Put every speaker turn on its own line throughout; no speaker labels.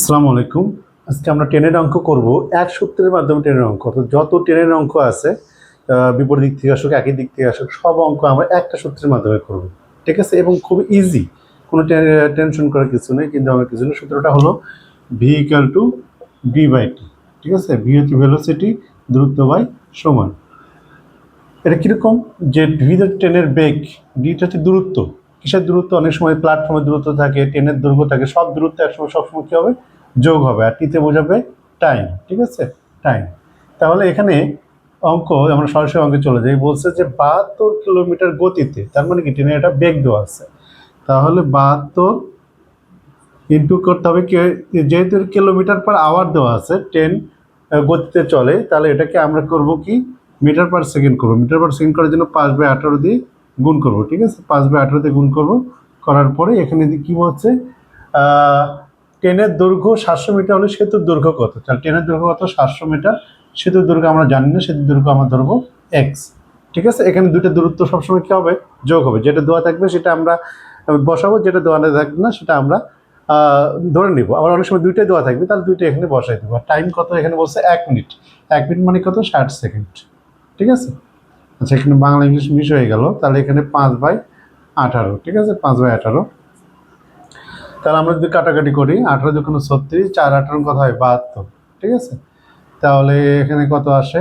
আসসালামু আলাইকুম। আজকে আমরা টেনের অঙ্ক করব। এক সূত্রের মাধ্যমে টেনের অঙ্ক অর্থাৎ যত টেনের অঙ্ক আছে বিপরীত দিক থেকে আসুক, একই দিক থেকে আসুক, সব অঙ্ক আমরা একটা সূত্রের মাধ্যমে করব। ঠিক আছে? এবং খুব ইজি কোনো টেনশন করার কিছু নেই কিন্তু আমার কিছু নেই। সূত্রটা হলো V equal to D by T ঠিক আছে? ভি হচ্ছে ভেলোসিটি দূরত্ব বাই সমান। এটা কীরকম? যে ভি ট্রেনের বেগ ডিটা হচ্ছে দূরত্ব। কিসের দূরত্ব? অনেক সময় প্ল্যাটফর্মের দূরত্ব থাকে, ট্রেনের দৈর্ঘ্য থাকে, সব দূরত্ব একসময় সবসময় কী হবে? যোগ হবে আর টিতে বোঝাবে টাইম ঠিক আছে? টাইম তাহলে এখানে অঙ্ক আমরা সরাসরি অঙ্কে চলে যাই। বলছে যে বাহাত্তর কিলোমিটার গতিতে তার মানে কি? ট্রেনের একটা বেগ দেওয়া আছে। তাহলে বাহাত্তর ইন্টু করতে হবে যেহেতু কিলোমিটার পার আওয়ার দেওয়া আছে ট্রেন গতিতে চলে তাহলে এটাকে আমরা করব কি? মিটার পার সেকেন্ড করব। মিটার পার সেকেন্ড করার জন্য পাঁচ বাই আঠারো দিয়ে গুণ করব ঠিক আছে? পাঁচ বাই আঠারো দিয়ে গুণ করব। করার পরে এখানে কি বলছে আহ, ট্রেনের দৈর্ঘ্য সাতশো মিটার হলে সেতুর দৈর্ঘ্য কত? তাহলে ট্রেনের দৈর্ঘ্য কত? সাতশো মিটার। সেতুর দৈর্ঘ্য আমরা জানি না, সেতুর দৈর্ঘ্য আমরা ধরবো এক্স ঠিক আছে? এখানে দুটো দূরত্ব সবসময় কী হবে? যোগ হবে। যেটা দেওয়া থাকবে সেটা আমরা বসাবো, যেটা দেওয়া থাকবে না সেটা আমরা ধরে নিব। আবার অনেক সময় দুইটাই দেওয়া থাকবে, তাহলে দুইটা এখানে বসাই দেবো। আর টাইম কত? এখানে বলছে এক মিনিট। এক মিনিট মানে কত? ষাট সেকেন্ড। ঠিক আছে? আচ্ছা এখানে বাংলা ইংলিশ মিশ হয়ে গেল। তাহলে এখানে পাঁচ বাই আঠারো। ঠিক আছে? পাঁচ বাই আঠারো। তাহলে আমরা যদি কাটাকাটি করি, আঠারো যখন ছত্রিশ, চার আঠারো কত হয় বাহাত্তর, ঠিক আছে? তাহলে এখানে কত আসে?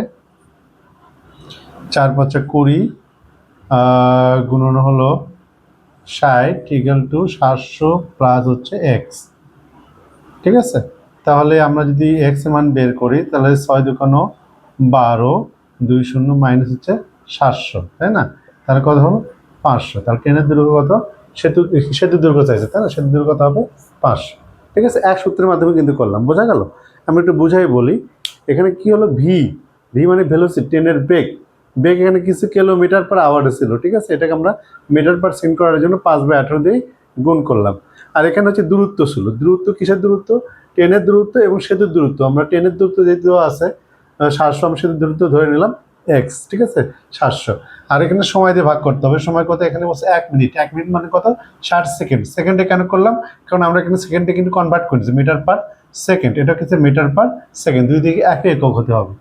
চার পাঁচা কুড়ি গুণন হলো ষাট ইকাল টু সাতশো প্লাস হচ্ছে এক্স ঠিক আছে? তাহলে আমরা যদি এক্স মান বের করি, তাহলে ছয় দুকানো বারো, দুই শূন্য মাইনাস হচ্ছে সাতশো, তাই না? তাহলে কত হলো? পাঁচশো, তাহলে ট্রেনের দৈর্ঘ্য কত? সেতু সেতু দৈর্ঘ্য চাইছে, তাই না? সেতু দৈর্ঘ্য কত হবে পাঁচ ঠিক আছে? এক সূত্রের মাধ্যমে কিন্তু করলাম। বোঝা গেল? আমি একটু বুঝাই বলি, এখানে কি হলো? ভি। ভি মানে ভেলোসিটি ট্রেনের বেগ। বেগ এখানে কিছু কিলোমিটার পার আওয়ারে ছিল, ঠিক আছে? এটাকে আমরা মিটার পার সেকেন্ড করার জন্য পাঁচ বাই আঠারো দিয়ে গুণ করলাম। আর এখানে হচ্ছে দূরত্ব ছিল। দূরত্ব কিসের দূরত্ব? ট্রেনের দূরত্ব এবং সেতুর দূরত্ব। আমরা ট্রেনের দূরত্ব যেহেতু আছে আমি সেতুর দূরত্ব ধরে নিলাম। এক্স ঠিক আছে? সাতশো। আর এখানে সময় দিয়ে ভাগ করতে হবে। সময় কত? এখানে বলছে এক মিনিট। এক মিনিট মানে কত? ষাট সেকেন্ড। সেকেন্ডে কেন করলাম? কারণ আমরা এখানে সেকেন্ডে কিন্তু কনভার্ট করেছি মিটার পার সেকেন্ড এটা হচ্ছে মিটার পার সেকেন্ড দুই দিকে একটা একক হতে হবে।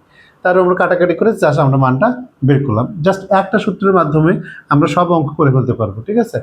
তারপর আমরা কাটাকাটি করে জাস্ট আমরা মানটা বের করলাম। জাস্ট একটা সূত্রের মাধ্যমে আমরা সব অঙ্ক করে ফেলতে পারব, ঠিক আছে?